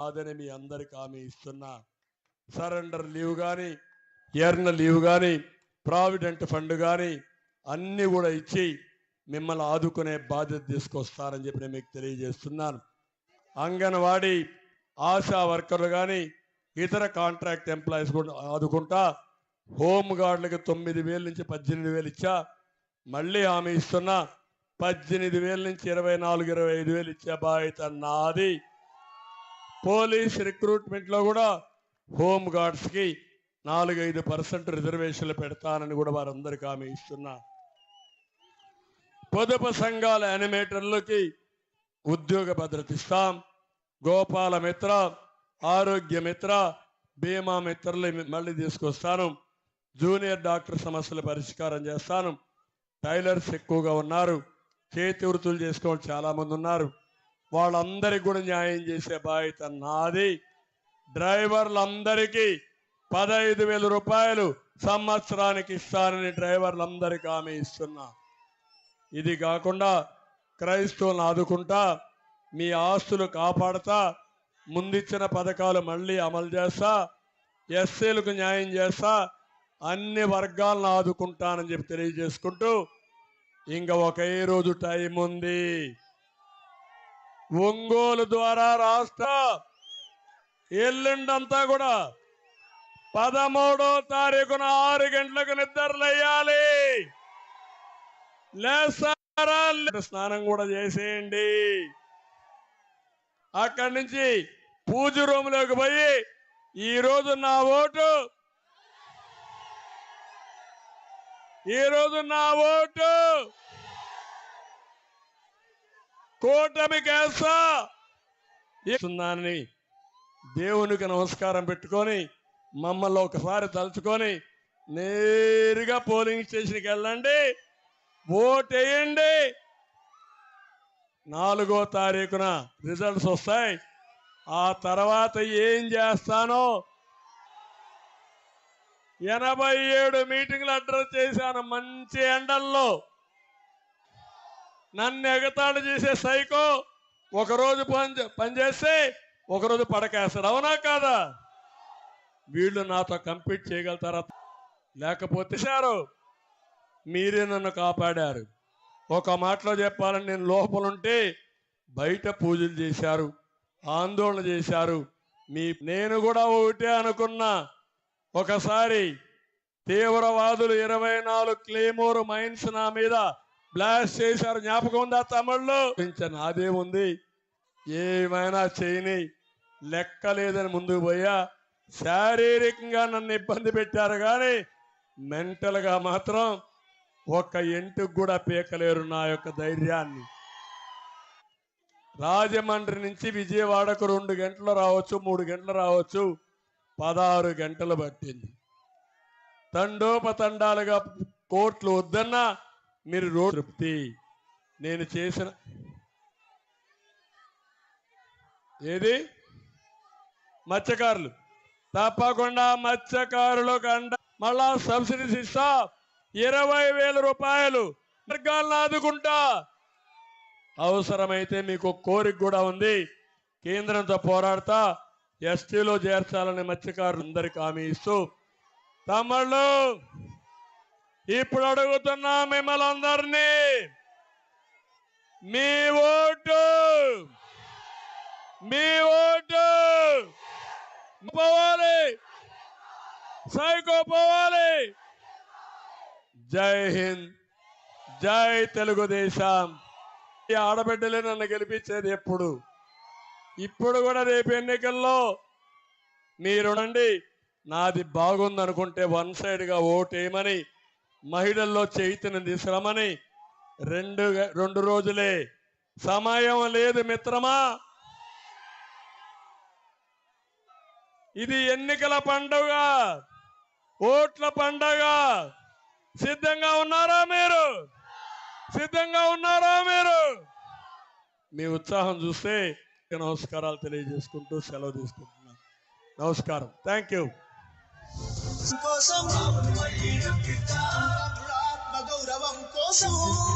కాదని మీ అందరికి హామీ ఇస్తున్నా సరెండర్ లీవ్ కానీ ఎర్న లీవ్ కానీ ప్రావిడెంట్ ఫండ్ కానీ అన్నీ కూడా ఇచ్చి మిమ్మల్ని ఆదుకునే బాధ్యత తీసుకొస్తారని చెప్పి నేను మీకు తెలియజేస్తున్నాను. అంగన్వాడీ ఆశా వర్కర్లు కానీ ఇతర కాంట్రాక్ట్ ఎంప్లాయీస్ కూడా ఆదుకుంటా హోమ్ గార్డులకు తొమ్మిది వేల నుంచి పద్దెనిమిది వేలు ఇచ్చా మళ్ళీ హామీ ఇస్తున్నా పద్దెనిమిది వేల నుంచి ఇరవై నాలుగు ఇరవై ఐదు వేలు ఇచ్చే బాధ్యత నాది. పోలీస్ రిక్రూట్మెంట్లో కూడా హోమ్ గార్డ్స్కి నాలుగైదు పర్సెంట్ రిజర్వేషన్లు పెడతానని కూడా వారందరికీ హామీ ఇస్తున్నా. పొదుపు సంఘాల యానిమేటర్లకి ఉద్యోగ భద్రత ఇస్తాం. గోపాల మిత్ర ఆరోగ్య మిత్ర బీమా మిత్రలు మళ్ళీ తీసుకొస్తాను. జూనియర్ డాక్టర్ సమస్యల పరిష్కారం చేస్తాను. టైలర్స్ ఎక్కువగా ఉన్నారు. చేతి వృత్తులు చేసుకోవాలి చాలా మంది ఉన్నారు. వాళ్ళందరికీ కూడా న్యాయం చేసే బాధ్యత నాది. డ్రైవర్లందరికీ పదహైదు వేల రూపాయలు సంవత్సరానికి ఇస్తానని డ్రైవర్లందరికీ ఆమె ఇస్తున్నా. ఇది కాకుండా క్రైస్తవులను ఆదుకుంటా మీ ఆస్తులు కాపాడతా ముందిచ్చిన పథకాలు మళ్ళీ అమలు చేస్తా ఎస్సీలకు న్యాయం చేస్తా అన్ని వర్గాలను ఆదుకుంటానని చెప్పి తెలియజేసుకుంటూ ఇంకా ఒకే రోజు టైం ఉంది. ఒంగోలు ద్వారా రాష్ట్ర ఎల్లుండంతా కూడా పదమూడో తారీఖున ఆరు గంటలకు నిద్రలేయాలి. లేస్తారా? లే- స్నానం కూడా చేసేయండి. అక్కడి నుంచి పూజ రూమ్లోకి పోయి ఈ రోజు నా ఓటు. ఈ రోజు నా ఓటు. కూటమి కేసా. దేవునికి నమస్కారం పెట్టుకొని మమ్మల్ని ఒకసారి తలుచుకొని నేరుగా పోలింగ్ స్టేషన్కి వెళ్ళండి. ఓటేయండి. నాలుగో తారీఖున రిజల్ట్స్ వస్తాయి. ఆ తర్వాత ఏం చేస్తానో ఎనభై ఏడు మీటింగ్లు అడ్రస్ చేశాను మంచి ఎండల్లో. నన్ను ఎగతాళి చేసే సైకో ఒకరోజు పని పనిచేస్తే ఒకరోజు పడకేస్తాడు. అవునా కాదా? వీళ్ళు నాతో కంపీట్ చేయగలుగుతారా? లేకపోతే సారు మీరే నన్ను కాపాడారు. ఒక మాటలో చెప్పాలని నేను లోపలుంటే బయట పూజలు చేశారు ఆందోళన చేశారు. మీ నేను కూడా ఒకటే అనుకున్నా. ఒకసారి తీవ్రవాదులు ఇరవై నాలుగు క్లేమోర్ మైన్స్ నా మీద బ్లాస్ట్ చేశారు. జ్ఞాపకం ఉందా తమిళ్ళో? నాదేముంది ఏమైనా చేయని లెక్క లేదని ముందుకు పోయా. శారీరకంగా నన్ను ఇబ్బంది పెట్టారు కానీ మెంటల్గా మాత్రం ఒక్క ఎంటుకు కూడా పీకలేరు నా యొక్క ధైర్యాన్ని. రాజమండ్రి నుంచి విజయవాడకు రెండు గంటలు రావచ్చు మూడు గంటలు రావచ్చు. పదహారు గంటలు పట్టింది. తండోపతండాలుగా కోట్లు వద్దన్నా మీరు రోడ్ తృప్తి. నేను చేసిన ఏది? మత్స్యకారులు. తప్పకుండా మత్స్యకారులు కండ మళ్ళా సబ్సిడీస్ ఇస్తా. ఇరవై వేల రూపాయలు వర్గాలను ఆదుకుంటా. అవసరమైతే మీకు కోరిక కూడా ఉంది. కేంద్రంతో పోరాడతా. ఎస్టీలో చేర్చాలని మత్స్యకారులందరికీ హామీ ఇస్తూ. తమ్ముళ్ళు! ఇప్పుడు అడుగుతున్నా మిమ్మల్ని అందరినీ మీ ఓటు. మీ ఓటు. పోవాలి. సైకో పోవాలి. జై హింద్. జై తెలుగుదేశం. ఈ ఆడబిడ్డలే నన్ను గెలిపించేది ఎప్పుడు? ఇప్పుడు కూడా రేపు ఎన్నికల్లో మీరునండి నాది బాగుందనుకుంటే వన్ సైడ్గా ఓటేయమని మహిళల్లో చైతన్యం శ్రమని రెండు రెండు రోజులే. సమయం లేదు మిత్రమా. ఇది ఎన్నికల పండుగ. ఓట్ల పండుగ. సిద్ధంగా ఉన్నారా మీరు? సిద్ధంగా ఉన్నారా మీరు? మీ ఉత్సాహం చూస్తే నమస్కారాలు తెలియజేసుకుంటూ సెలవు తీసుకుంటున్నాను. నమస్కారం. Thank you. soul.